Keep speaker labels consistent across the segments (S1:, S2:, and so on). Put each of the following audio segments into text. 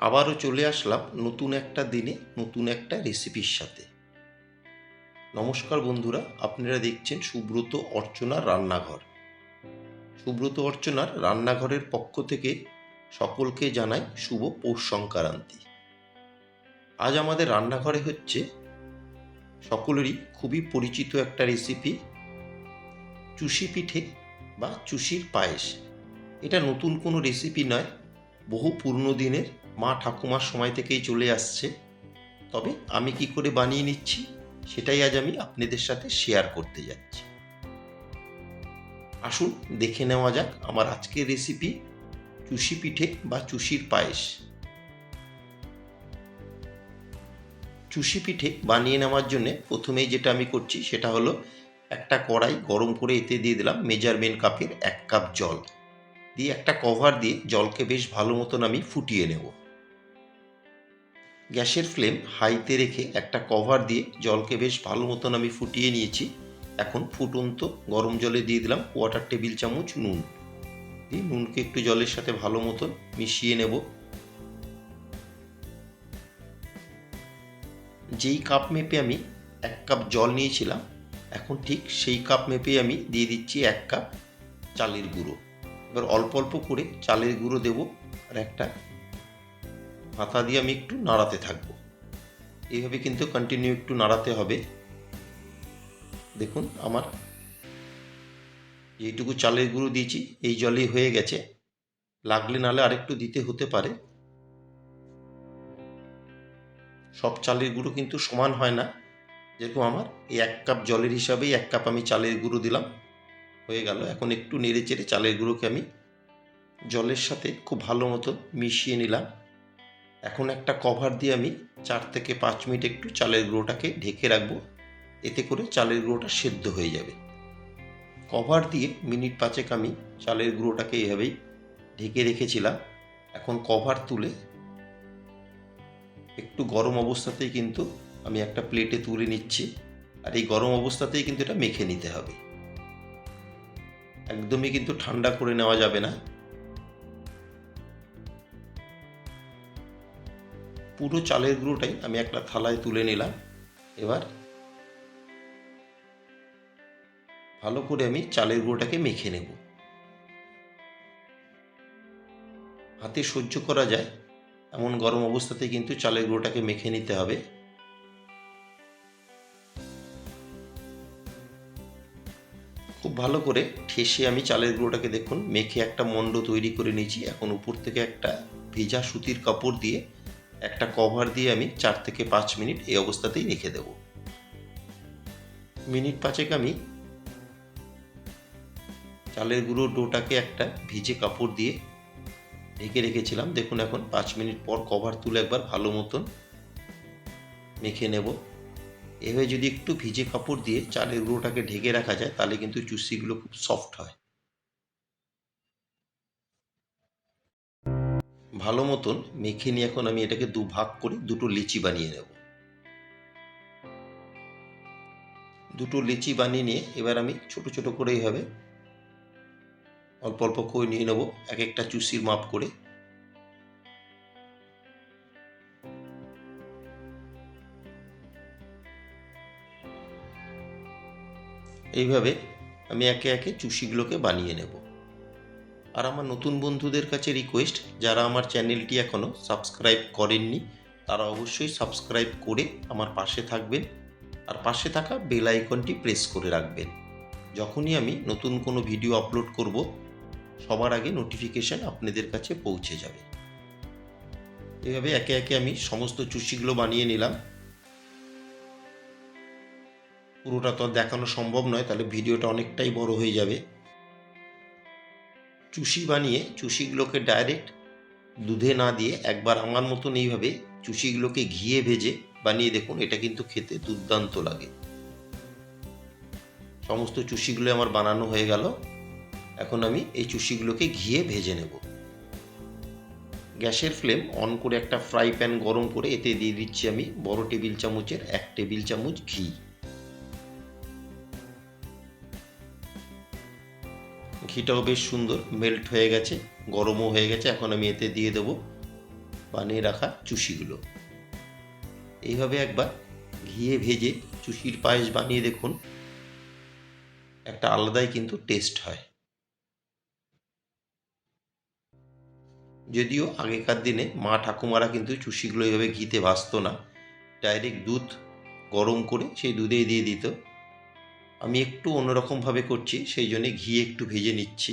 S1: আবারও চলে আসলাম নতুন একটা দিনে, নতুন একটা রেসিপির সাথে। নমস্কার বন্ধুরা, আপনারা দেখছেন সুব্রত অর্চনার রান্নাঘর। সুব্রত অর্চনার রান্নাঘরের পক্ষ থেকে সকলকে জানাই শুভ পৌষ সংক্রান্তি। আজ আমাদের রান্নাঘরে হচ্ছে সকলেরই খুবই পরিচিত একটা রেসিপি চুষি পিঠে বা চুষির পায়েস। এটা নতুন কোনো রেসিপি নয়, বহু পুরনো দিনের মা ঠাকুমার সময় থেকেই চলে আসছে। তবে আমি কি করে বানিয়ে নিচ্ছি, সেটাই আজ আমি আপনাদের সাথে শেয়ার করতে যাচ্ছি। আসুন দেখে নেওয়া যাক আমার আজকের রেসিপি চুষি পিঠে বা চুষির পায়েস। চুষি পিঠে বানিয়ে নেওয়ার জন্য প্রথমেই যেটা আমি করছি, সেটা হলো একটা কড়াই গরম করে এতে দিয়ে দিলাম মেজারমেন্ট কাপের এক কাপ জল। দিয়ে একটা কভার দিয়ে জলকে বেশ ভালো মতন আমি ফুটিয়ে নেব। গ্যাসের ফ্লেম হাইতে রেখে একটা কভার দিয়ে জলকে বেশ ভালো মতন আমি ফুটিয়ে নিয়েছি। এখন ফুটন্ত গরম জলে দিয়ে দিলাম কোয়াটার টেবিল চামচ নুন। দিয়ে নুনকে একটু জলের সাথে ভালো মতন মিশিয়ে নেব। যেই কাপ মেপে আমি এক কাপ জল নিয়েছিলাম, এখন ঠিক সেই কাপ মেপে আমি দিয়ে দিচ্ছি এক কাপ চালের গুঁড়ো। এবার অল্প অল্প করে চালের গুঁড়ো দেব আর একটা হাতা দিয়ে আমি একটু নাড়াতে থাকব। এইভাবে কিন্তু কন্টিনিউ একটু নাড়াতে হবে। দেখুন আমার যেটুকু চালের গুঁড়ো দিয়েছি, এই জলেই হয়ে গেছে। লাগলে নালে আরেকটু দিতে হতে পারে। সব চালের গুঁড়ো কিন্তু সমান হয় না। যেরকম আমার, এই এক কাপ জলের হিসাবেই এক কাপ আমি চালের গুঁড়ো দিলাম। হয়ে গেল। এখন একটু নেড়ে চেড়ে চালের গুঁড়োকে আমি জলের সাথে খুব ভালো মতো মিশিয়ে নিলাম। এখন একটা কভার দিয়ে আমি চার থেকে পাঁচ মিনিট একটু চালের গুঁড়োটাকে ঢেকে রাখব। এতে করে চালের গুঁড়োটা সেদ্ধ হয়ে যাবে। কভার দিয়ে মিনিট পাঁচেক আমি চালের গুঁড়োটাকে এভাবেই ঢেকে রেখেছিলাম। এখন কভার তুলে একটু গরম অবস্থাতেই কিন্তু আমি একটা প্লেটে তুলে নিচ্ছি। আর এই গরম অবস্থাতেই কিন্তু এটা মেখে নিতে হবে। একদমই কিন্তু ঠান্ডা করে নেওয়া যাবে না। পুরো চালের গুঁড়োটাই আমি একটা থালায় তুলে নিলাম। এবার ভালো করে আমি চালের গুঁড়োটাকে মেখে নেব। হাতে সহ্য করা যায়, এমন গরম অবস্থাতে কিন্তু চালের গুঁড়োটাকে মেখে নিতে হবে। খুব ভালো করে ঠেসে আমি চালের গুঁড়োটাকে দেখুন, মেখে একটা মণ্ড তৈরি করে নিয়েছি। এখন উপর থেকে একটা ভেজা সুতির কাপড় দিয়ে একটা কভার দিয়ে আমি চার থেকে পাঁচ মিনিট এই অবস্থাতেই রেখে দেব। মিনিট পাঁচেক আমি চালের গুঁড়ো ডোটাকে একটা ভিজে কাপড় দিয়ে ঢেকে রেখেছিলাম। দেখুন এখন পাঁচ মিনিট পর কভার তুলে একবার ভালো মতন মেখে নেব। এভাবে যদি একটু ভিজে কাপড় দিয়ে চালের গুঁড়োটাকে ঢেকে রাখা যায়, তাহলে কিন্তু চুষিগুলো খুব সফট হয়। ভালো মতন মেখে নিয়ে এখন আমি এটাকে দু ভাগ করে দুটো লিচি বানিয়ে নেব। দুটো লিচি বানিয়ে নিয়ে এবার আমি ছোট ছোট করে এইভাবে অল্প অল্প করে নিয়ে নেব, এক একটা চুষির মাপ করে। এইভাবে আমি একে একে চুষিগুলোকে বানিয়ে নেব। আর আমার নতুন বন্ধুদের কাছে রিকোয়েস্ট যারা আমার চ্যানেলটি এখনও সাবস্ক্রাইব করেননি, তারা অবশ্যই সাবস্ক্রাইব করে আমার পাশে থাকবেন আর পাশে থাকা বেল আইকনটি প্রেস করে রাখবেন। যখনই আমি নতুন কোনো ভিডিও আপলোড করব, সবার আগে নোটিফিকেশান আপনাদের কাছে পৌঁছে যাবে। এভাবে একে একে আমি সমস্ত চুষিগুলো বানিয়ে নিলাম। পুরোটা তো দেখানো সম্ভব নয়, তাহলে ভিডিওটা অনেকটাই বড় হয়ে যাবে। চুষি বানিয়ে, চুষিগুলোকে ডাইরেক্ট দুধে না দিয়ে একবার আমার মতন এইভাবে চুষিগুলোকে ঘিয়ে ভেজে বানিয়ে দেখুন, এটা কিন্তু খেতে দুর্দান্ত লাগে। সমস্ত চুষিগুলো আমার বানানো হয়ে গেল। এখন আমি এই চুষিগুলোকে ঘিয়ে ভেজে নেব। গ্যাসের ফ্লেম অন করে একটা ফ্রাই প্যান গরম করে এতে দিয়ে দিচ্ছি আমি বড় টেবিল চামচের এক টেবিল চামচ ঘি। ঘিটাও বেশ সুন্দর মেল্ট হয়ে গেছে, গরমও হয়ে গেছে। এখন আমি এতে দিয়ে দেবো বানিয়ে রাখা চুষিগুলো। এইভাবে একবার ঘিয়ে ভেজে চুষির পায়েস বানিয়ে দেখুন। একটা আলাদাই কিন্তু টেস্ট হয়। যদিও আগেকার দিনে মা ঠাকুমারা কিন্তু চুষিগুলো এইভাবে ঘিতে ভাজতো না। ডাইরেক্ট দুধ গরম করে সেই দুধেই দিয়ে দিত। আমি একটু অন্যরকমভাবে করছি, সেই জন্যে ঘি একটু ভেজে নিচ্ছি।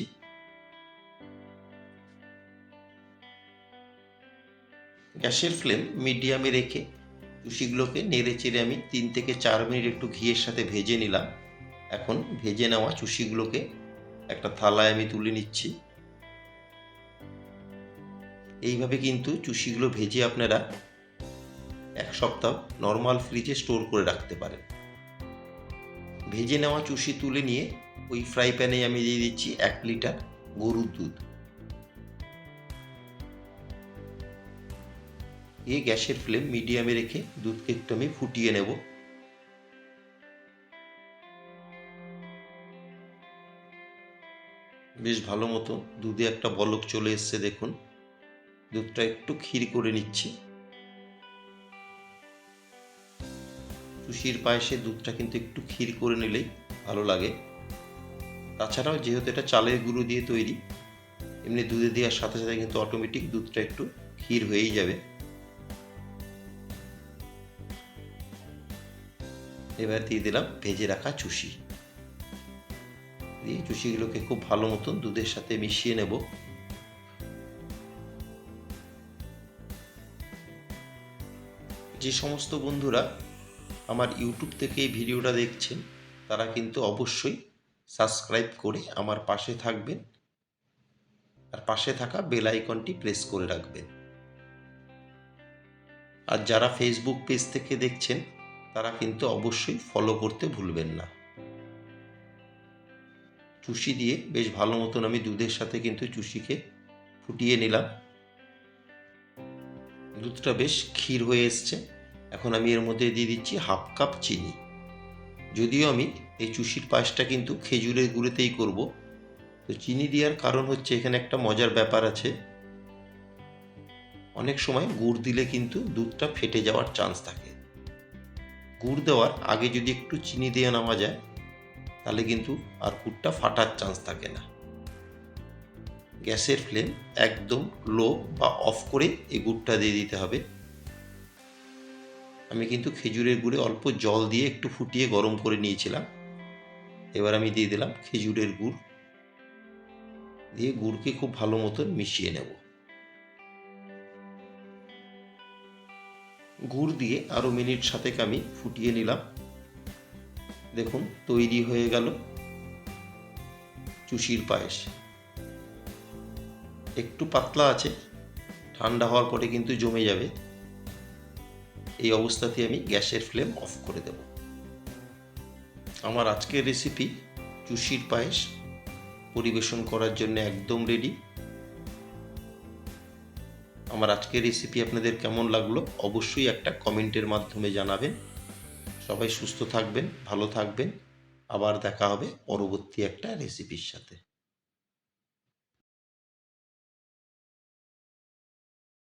S1: গ্যাসের ফ্লেম মিডিয়ামে রেখে চুষিগুলোকে নেড়ে চেড়ে আমি তিন থেকে চার মিনিট একটু ঘিয়ের সাথে ভেজে নিলাম। এখন ভেজে নেওয়া চুষিগুলোকে একটা থালায় আমি তুলে নিচ্ছি। এইভাবে কিন্তু চুষিগুলো ভেজে আপনারা এক সপ্তাহ নর্মাল ফ্রিজে স্টোর করে রাখতে পারেন। ভেজে নেওয়া চুষি তুলে নিয়ে ওই ফ্রাই প্যানে আমি দিয়ে দিচ্ছি এক লিটার গরুর দুধ। দিয়ে গ্যাসের ফ্লেম মিডিয়ামে রেখে দুধকে একটু আমি ফুটিয়ে নেব। বেশ ভালো মতো দুধে একটা বলক চলে এসছে দেখুন। দুধটা একটু ক্ষীর করে নিচ্ছি। সুশির পায়েসে দুধটা কিন্তু একটু ক্ষীর করে নিলেই ভালো লাগে। তাছাড়াও যেহেতু এটা চালের গুঁড়ো দিয়ে তৈরি, এমনি দুধে দেওয়ার সাথে সাথে কিন্তু অটোমেটিক দুধটা একটু ক্ষীর হয়েই যাবে। এবার দিয়ে দিলাম ভেজে রাখা চুষি। দিয়ে চুষিগুলোকে খুব ভালো মতন দুধের সাথে মিশিয়ে নেব। যে সমস্ত বন্ধুরা আমার ইউটিউব থেকে এই ভিডিওটা দেখছেন, তারা কিন্তু অবশ্যই সাবস্ক্রাইব করে আমার পাশে থাকবেন আর পাশে থাকা বেল আইকনটি প্রেস করে রাখবেন। আর যারা ফেসবুক পেজ থেকে দেখছেন, তারা কিন্তু অবশ্যই ফলো করতে ভুলবেন না। চুষি দিয়ে বেশ ভালো মতন আমি দুধের সাথে কিন্তু চুষিকে ফুটিয়ে নিলাম। দুধটা বেশ ক্ষীর হয়ে এসছে। এখন আমি এর মধ্যে দিয়ে দিচ্ছি হাফ কাপ চিনি। যদিও আমি এই চুষির পায়েসটা কিন্তু খেজুরের গুঁড়োতেই করব। তো চিনি দেওয়ার কারণ হচ্ছে এখানে একটা মজার ব্যাপার আছে। অনেক সময় গুড় দিলে কিন্তু দুধটা ফেটে যাওয়ার চান্স থাকে। গুড় দেওয়ার আগে যদি একটু চিনি দিয়ে নেওয়া যায়, তাহলে কিন্তু আর গুড়টা ফাটার চান্স থাকে না। গ্যাসের ফ্লেম একদম লো বা অফ করে এই গুড়টা দিয়ে দিতে হবে। আমি কিন্তু খেজুরের গুড়ে অল্প জল দিয়ে একটু ফুটিয়ে গরম করে নিয়েছিলাম। এবার আমি দিয়ে দিলাম খেজুরের গুড়। দিয়ে গুড়কে খুব ভালো মতন মিশিয়ে নেব। গুড় দিয়ে আরও মিনিট সাথেক আমি ফুটিয়ে নিলাম। দেখুন, তৈরি হয়ে গেল চুষির পায়েস। একটু পাতলা আছে, ঠান্ডা হওয়ার পরে কিন্তু জমে যাবে। এই অবস্থাতে আমি গ্যাসের ফ্লেম অফ করে দেব। আমার আজকের রেসিপি চুষির পায়েস, পরিবেশন করার জন্য একদম রেডি আমার আজকের রেসিপি আপনাদের কেমন লাগল অবশ্যই একটা কমেন্টের মাধ্যমে জানাবেন। সবাই সুস্থ থাকবেন, ভালো থাকবেন। আবার দেখা হবে পরবর্তী একটা রেসিপির সাথে।